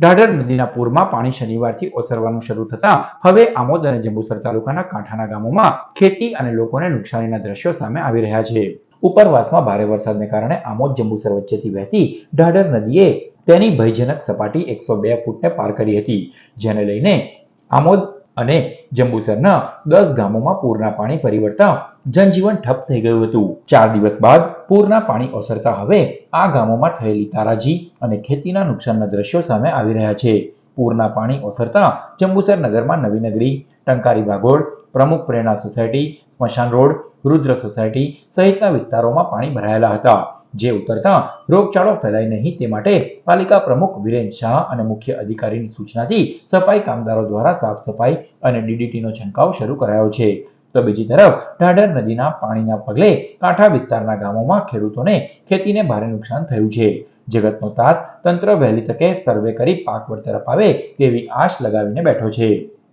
ઢાઢર નદીના પૂરમાં પાણી શનિવારથી ઓસરવાનું શરૂ થતાં હવે આમોદ અને જંબુસર તાલુકાના કાંઠાના ગામોમાં ખેતી અને લોકોને નુકસાનીના દ્રશ્યો સામે આવી રહ્યા છે. ઉપરવાસમાં ભારે વરસાદને કારણે આમોદ, જંબુસર વચ્ચેથી વહેતી ઢાઢર નદીએ તેની ભયજનક સપાટી એકસો બે ફૂટને પાર કરી હતી. જેને લઈને આમોદ અને જંબુસરના દસ ગામોમાં પૂરના પાણી ફરી વળતા જનજીવન ઠપ થઈ ગયું હતું. ચાર દિવસ બાદ પૂરના પાણી ઓસરતા હવે આ ગામોમાં થયેલી તારાજી અને ખેતીના નુકસાનના દ્રશ્યો સામે આવી રહ્યા છે. પૂરના પાણી ઓસરતા જંબુસર નગરમાં નવી નગરી ટંકારી ભાગોળ પ્રમુખ પ્રેરણા સોસાયટી, સ્મશાન રોડ, રુદ્ર સોસાયટી સહિતના વિસ્તારોમાં પાણી ભરાયેલા હતા. જે ઉતરતા રોગચાળો ફેલાય નહીં તે માટે પાલિકા પ્રમુખ વિરેન શાહ અને મુખ્ય અધિકારીની સૂચનાથી સફાઈ કામદારો દ્વારા સાફ સફાઈ અને ડીડીટીનો છંટકાવ શરૂ કરાયો છે. તો બીજી તરફ, ઢાઢર નદીના પાણીના પગલે કાંઠા વિસ્તારના ગામોમાં ખેડૂતોને ખેતીને ભારે નુકસાન થયું છે. જગતનો તાત તંત્ર વહેલી તકે સર્વે કરી પાક વળતર અપાવે તેવી આશ લગાવીને બેઠો છે.